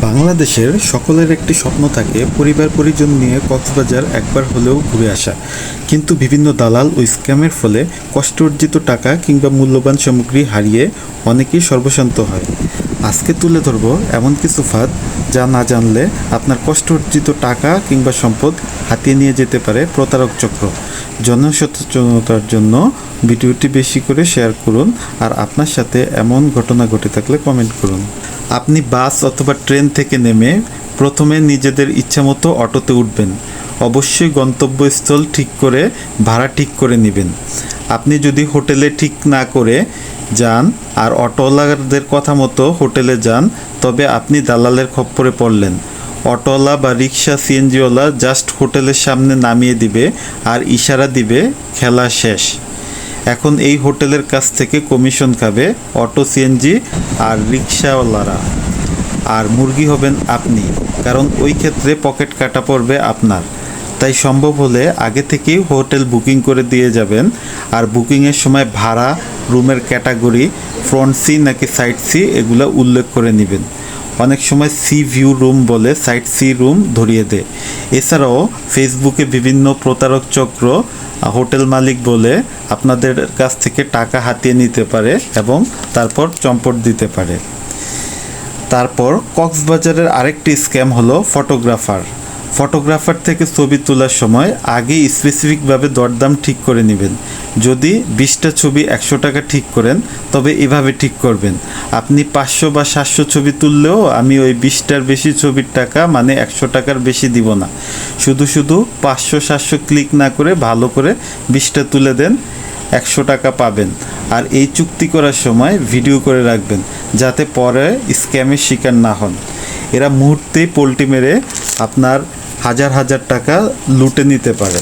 বাংলাদেশের সকলের একটি স্বপ্ন থাকে পরিবার পরিজন নিয়ে কক্সবাজার একবার হলেও ঘুরে আসা। কিন্তু বিভিন্ন দালাল ও স্ক্যামের ফলে কষ্ট অর্জিত টাকা কিংবা মূল্যবান সামগ্রী হারিয়ে অনেকেই সর্বশান্ত হয়। আজকে তুলে ধরব এমন কিছু ফাঁদ যা না জানলে আপনার কষ্ট অর্জিত টাকা কিংবা সম্পদ হাতিয়ে নিয়ে যেতে পারে প্রতারক চক্র। জনসচেতনতার জন্য ভিডিওটি বেশি করে শেয়ার করুন আর আপনার সাথে এমন ঘটনা ঘটে থাকলে কমেন্ট করুন। আপনি বাস অথবা ট্রেন থেকে নেমে প্রথমে নিজেদের ইচ্ছামতো অটোতে উঠবেন। অবশ্যই গন্তব্যস্থল ঠিক করে ভাড়া ঠিক করে নেবেন। আপনি যদি হোটেলে ঠিক না করে যান আর অটোওয়ালাদের কথা মতো হোটেলে যান, তবে আপনি দালালের খপ্পরে পড়লেন। অটোওয়ালা বা রিক্সা সিএনজিওয়ালা জাস্ট হোটেলের সামনে নামিয়ে দিবে আর ইশারা দিবে, খেলা শেষ। এখন এই হোটেলের কাছ থেকে কমিশন খাবে অটো সিএনজি আর রিক্সাওয়ালারা। আর মুরগি হবেন আপনি, কারণ ওই ক্ষেত্রে পকেট কাটা পড়বে আপনার। তাই সম্ভব হলে আগে থেকেই হোটেল বুকিং করে দিয়ে যাবেন, আর বুকিংয়ের সময় ভাড়া, রুমের ক্যাটাগরি, ফ্রন্ট সি নাকি সাইড সি এগুলো উল্লেখ করে নেবেন। অনেক সময় সি ভিউ রুম বলে সাইট সি রুম ধরিয়ে দেয়। এছাড়াও ফেসবুকে বিভিন্ন প্রতারক চক্র হোটেল মালিক বলে আপনাদের কাছ থেকে টাকা হাতিয়ে নিতে পারে এবং তারপর চম্পট দিতে পারে। তারপর কক্সবাজারের আরেকটি স্ক্যাম হলো ফটোগ্রাফার। ফটোগ্রাফার থেকে ছবি তোলার সময় আগে স্পেসিফিকভাবে দরদাম ঠিক করে নেবেন। যদি বিশটা ছবি একশো টাকা ঠিক করেন, তবে এভাবে ঠিক করবেন। আপনি পাঁচশো বা সাতশো ছবি তুললেও আমি ওই বিশটার বেশি ছবির টাকা মানে একশো টাকার বেশি দিব না। শুধু শুধু পাঁচশো, সাতশো ক্লিক না করে ভালো করে বিশটা তুলে দেন, একশো টাকা পাবেন। আর এই চুক্তি করার সময় ভিডিও করে রাখবেন, যাতে পরে স্ক্যামের শিকার না হন। এরা মুহূর্তেই পোল্টি মেরে আপনার হাজার হাজার টাকা লুটে নিতে পারে।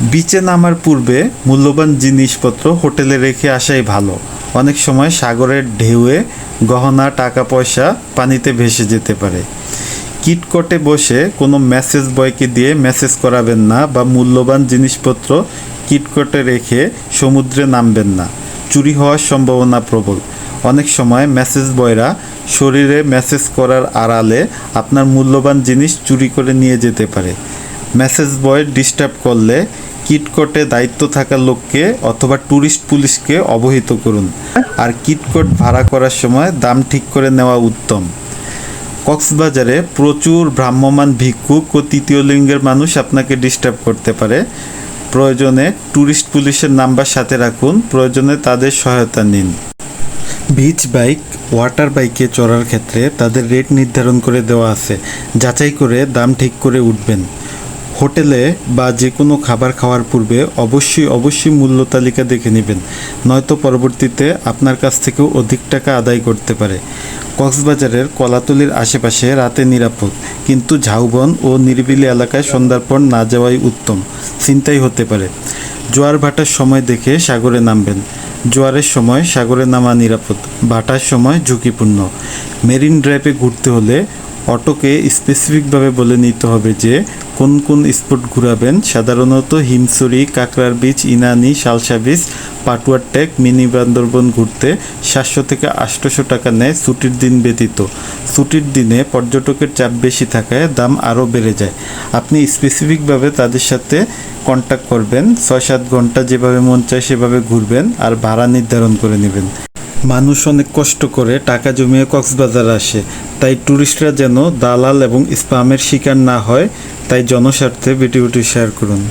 বিচে নামার পূর্বে মূল্যবান জিনিসপত্র হোটেলে রেখে আসাই ভালো। অনেক সময় সাগরের ঢেউয়ে গহনা টাকা পয়সা পানিতে ভেসে যেতে পারে। কিটকটে বসে কোনো মেসেজ বয়কে দিয়ে মেসেজ করাবেন না বা মূল্যবান জিনিসপত্র কিটকটে রেখে সমুদ্রে নামবেন না। চুরি হওয়ার সম্ভাবনা প্রবল। অনেক সময় মেসেজ বয়রা শরীরে মেসেজ করার আড়ালে আপনার মূল্যবান জিনিস চুরি করে নিয়ে যেতে পারে। মেসেজ বয় ডিস্টার্ব করলে কিটকটে দায়িত্ব থাকা লোককে অথবা ট্যুরিস্ট পুলিশকে অবহিত করুন। আর কিটকট ভাড়া করার সময় দাম ঠিক করে নেওয়া উত্তম। কক্সবাজারে প্রচুর ভ্রাম্যমান ভিক্ষুক ও তৃতীয় লিঙ্গের মানুষ আপনাকে ডিস্টার্ব করতে পারে। প্রয়োজনে ট্যুরিস্ট পুলিশের নাম্বার সাথে রাখুন, প্রয়োজনে তাদের সহায়তা নিন। বিচ বাইক, ওয়াটার বাইকে চড়ার ক্ষেত্রে তাদের রেট নির্ধারণ করে দেওয়া আছে, যাচাই করে দাম ঠিক করে উঠবেন। হোটেলে বা যে কোনো খাবার খাওয়ার পূর্বে অবশ্যই অবশ্যই মূল্য তালিকা দেখে নেবেন, নয়তো পরবর্তীতে আপনার কাছ থেকেও অধিক টাকা আদায় করতে পারে। কক্সবাজারের কলাতলির আশেপাশে রাতে নিরাপদ, কিন্তু ঝাউবন ও নিরিবিলি এলাকায় সন্ধ্যার পর না যাওয়াই উত্তম, চিন্তাই হতে পারে। জোয়ার ভাটার সময় দেখে সাগরে নামবেন। জোয়ারের সময় সাগরে নামা নিরাপদ, ভাটার সময় ঝুঁকিপূর্ণ। মেরিন ড্রাইভে ঘুরতে হলে অটোকে স্পেসিফিকভাবে বলে নিতে হবে যে, কোন কোন স্পট ঘুরাবেন? সাধারণত হিমসরি কাকরার বিচ, ইনানি শালসা বিচ, পাটুয়ার টেক, মিনি বান্দরবন ঘুরতে সাতশো থেকে আটশোশো টাকা নেয় ছুটির দিন ব্যতীত। ছুটির দিনে পর্যটকের চাপ বেশি থাকায় দাম আরও বেড়ে যায়। আপনি স্পেসিফিকভাবে তাদের সাথে কন্ট্যাক্ট করবেন, ছয় সাত ঘণ্টা যেভাবে মন চায় সেভাবে ঘুরবেন আর ভাড়া নির্ধারণ করে নেবেন। মানুষ অনেক কষ্ট করে, টাকা জমিয়ে কক্সবাজার আসে। তাই ট্যুরিস্টরা যেন দালাল এবং স্পামের শিকার না হয়, তাই জনস্বার্থে ভিডিওটি শেয়ার করুন।